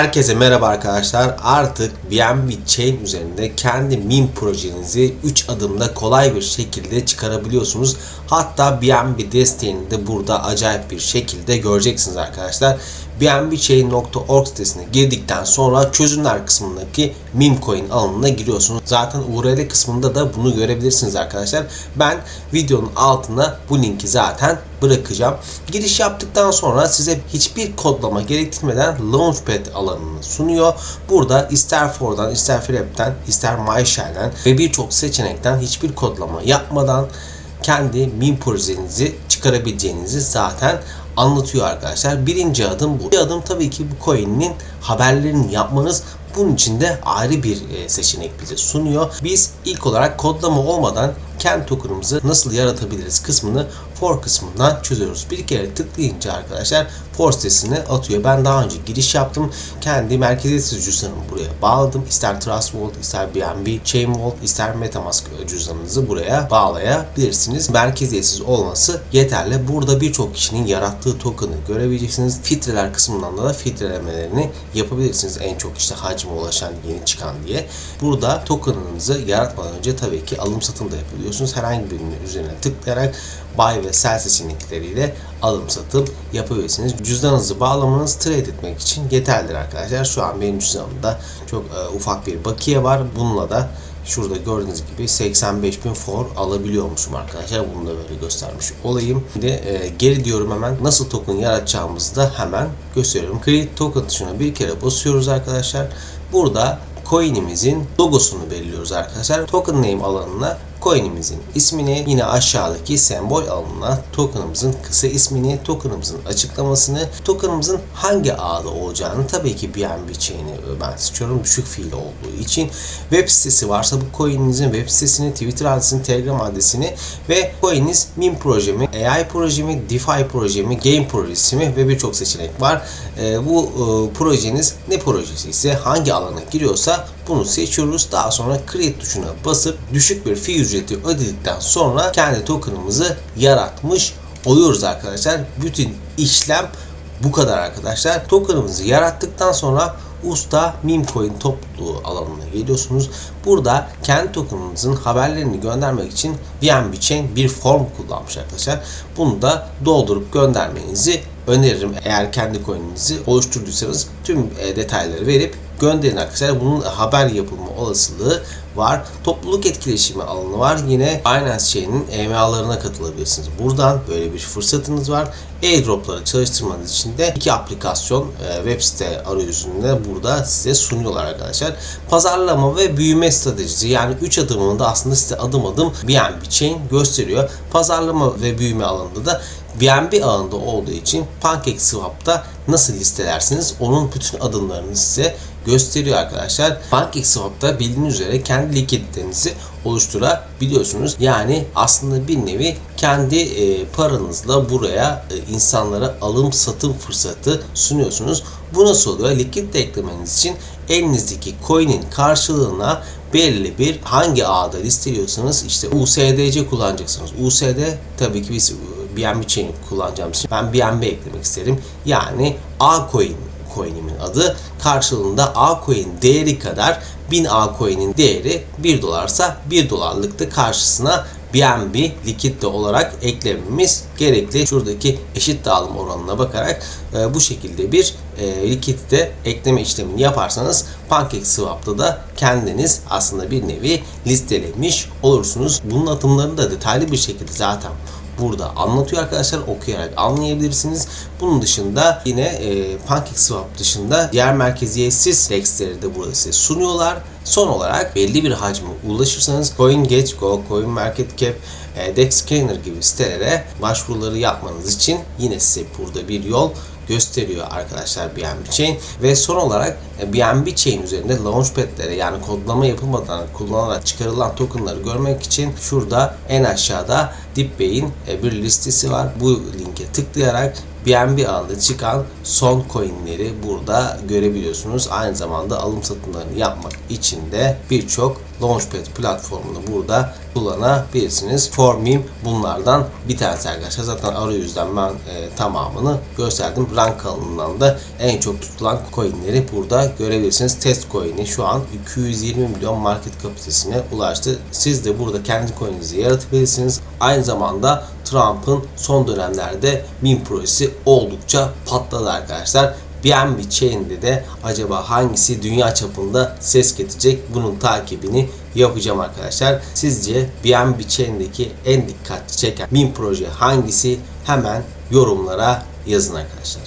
Herkese merhaba arkadaşlar. Artık BNB Chain üzerinde kendi meme projenizi 3 adımda kolay bir şekilde çıkarabiliyorsunuz. Hatta BNB desteğini de burada acayip bir şekilde göreceksiniz arkadaşlar. BNBChain.org sitesine girdikten sonra çözümler kısmındaki meme coin alanına giriyorsunuz. Zaten URL kısmında da bunu görebilirsiniz arkadaşlar. Ben videonun altına bu linki zaten bırakacağım. Giriş yaptıktan sonra size hiçbir kodlama gerektirmeden Launchpad alanını sunuyor. Burada ister for'dan, ister Frap'ten, ister MyShell'den ve birçok seçenekten hiçbir kodlama yapmadan kendi meme projenizi çıkarabileceğinizi zaten anlatıyor arkadaşlar. Birinci adım bu. Bir adım tabii ki bu coin'in haberlerini yapmanız. Bunun için de ayrı bir e, seçenek bize sunuyor. Biz ilk olarak kodlama olmadan kendi token'ımızı nasıl yaratabiliriz kısmını for kısmından çözüyoruz. Bir kere tıklayınca arkadaşlar for sitesine atıyor. Ben daha önce giriş yaptım. Kendi merkeziyetsiz cüzdanımı buraya bağladım. İster Trust Wallet, ister BNB, Chain Wallet, ister Metamask cüzdanınızı buraya bağlayabilirsiniz. Merkeziyetsiz olması yeterli. Burada birçok kişinin yarattığı token'ı görebileceksiniz. Filtreler kısmından da filtrelemelerini yapabilirsiniz. En çok işte hacme ulaşan yeni çıkan diye. Burada token'ınızı yaratmadan önce tabii ki alım satım da yapabiliyorsunuz. Herhangi birinin üzerine tıklayarak buy ve sell seçenekleriyle alım satım yapabilirsiniz. Cüzdanınızı bağlamanız trade etmek için yeterlidir arkadaşlar. Şu an benim cüzdanımda çok e, ufak bir bakiye var. Bununla da şurada gördüğünüz gibi 85.000 for alabiliyormuşum arkadaşlar. Bunu da böyle göstermiş olayım. Şimdi e, geri diyorum hemen. Nasıl token yaratacağımızı da hemen gösteriyorum. Create token tuşuna bir kere basıyoruz arkadaşlar. Burada coin'imizin logosunu belirliyoruz arkadaşlar. Token name alanına coin'imizin ismini yine aşağıdaki sembol alanına token'ımızın kısa ismini, token'ımızın açıklamasını, token'ımızın hangi ağda olacağını tabii ki BNB chain'i ben seçiyorum düşük fiil olduğu için. Web sitesi varsa bu coin'inizin web sitesini, Twitter adresini, Telegram adresini ve coin'iniz meme projemi, AI projemi, DeFi projemi, game projesi mi ve birçok seçenek var. E, bu e, projeniz ne projesi ise hangi alana giriyorsa bunu seçiyoruz. Daha sonra create tuşuna basıp düşük bir fee ücreti ödedikten sonra kendi token'ımızı yaratmış oluyoruz arkadaşlar. Bütün işlem bu kadar arkadaşlar. Token'ımızı yarattıktan sonra Usta Meme Coin topluluğu alanına geliyorsunuz. Burada kendi token'ınızın haberlerini göndermek için BNB Chain bir form kullanmış arkadaşlar. Bunu da doldurup göndermenizi öneririm. Eğer kendi coin'inizi oluşturduysanız tüm e, detayları verip gönderin arkadaşlar. Bunun haber yapılma olasılığı var. Topluluk etkileşimi alanı var. Yine Binance Chain'in EMA'larına katılabilirsiniz. Buradan böyle bir fırsatınız var. Airdrop'ları çalıştırmanız için de iki aplikasyon e, web site arayüzünde burada size sunuyorlar arkadaşlar. Pazarlama ve büyüme stratejisi yani 3 adımında aslında size adım adım BNB Chain gösteriyor. Pazarlama ve büyüme alanında da BNB ağında olduğu için PancakeSwap'ta nasıl listelersiniz onun bütün adımlarını size gösteriyor arkadaşlar. PancakeSwap'ta bildiğiniz üzere kendi likiditenizi oluşturabiliyorsunuz. Yani aslında bir nevi kendi e, paranızla buraya e, insanlara alım satım fırsatı sunuyorsunuz. Bu nasıl oluyor? Likidite eklemeniz için elinizdeki coin'in karşılığına belli bir hangi ağda listeliyorsanız işte USDC kullanacaksınız. USD tabii ki biz BNB Chain kullanacağımız için ben BNB eklemek isterim. Yani A coin coin'imin adı karşılığında A coin değeri kadar 1000 A coin'in değeri 1 dolarsa 1 dolarlık da karşısına BNB likitte olarak eklememiz gerekli. Şuradaki eşit dağılım oranına bakarak e, bu şekilde bir e, likitte ekleme işlemini yaparsanız PancakeSwap'ta da kendiniz aslında bir nevi listelemiş olursunuz. Bunun atımlarını da detaylı bir şekilde zaten burada anlatıyor arkadaşlar. Okuyarak anlayabilirsiniz. Bunun dışında yine e, PancakeSwap dışında diğer merkeziyetsiz dexleri de burada size sunuyorlar. Son olarak belli bir hacme ulaşırsanız CoinGecko, CoinMarketCap, e, DexScanner gibi sitelere başvuruları yapmanız için yine size burada bir yol gösteriyor arkadaşlar BNB Chain ve son olarak e, BNB Chain üzerinde launchpad'lere yani kodlama yapılmadan kullanılarak çıkarılan tokenları görmek için şurada en aşağıda DeepBay'in e, bir listesi var. Bu linke tıklayarak BNB ağında çıkan son coinleri burada görebiliyorsunuz. Aynı zamanda alım satımlarını yapmak için de birçok Launchpad platformunu burada kullanabilirsiniz. Formim bunlardan bir tanesi arkadaşlar. Zaten arayüzden ben e, tamamını gösterdim. Rank alanından da en çok tutulan coinleri burada görebilirsiniz. Test coin'i şu an 220 milyon market kapasitesine ulaştı. Siz de burada kendi coin'inizi yaratabilirsiniz. Aynı zamanda Trump'ın son dönemlerde meme projesi oldukça patladı arkadaşlar. BNB Chain'de de acaba hangisi dünya çapında ses getirecek bunun takibini yapacağım arkadaşlar. Sizce BNB Chain'deki en dikkat çeken meme proje hangisi? Hemen yorumlara yazın arkadaşlar.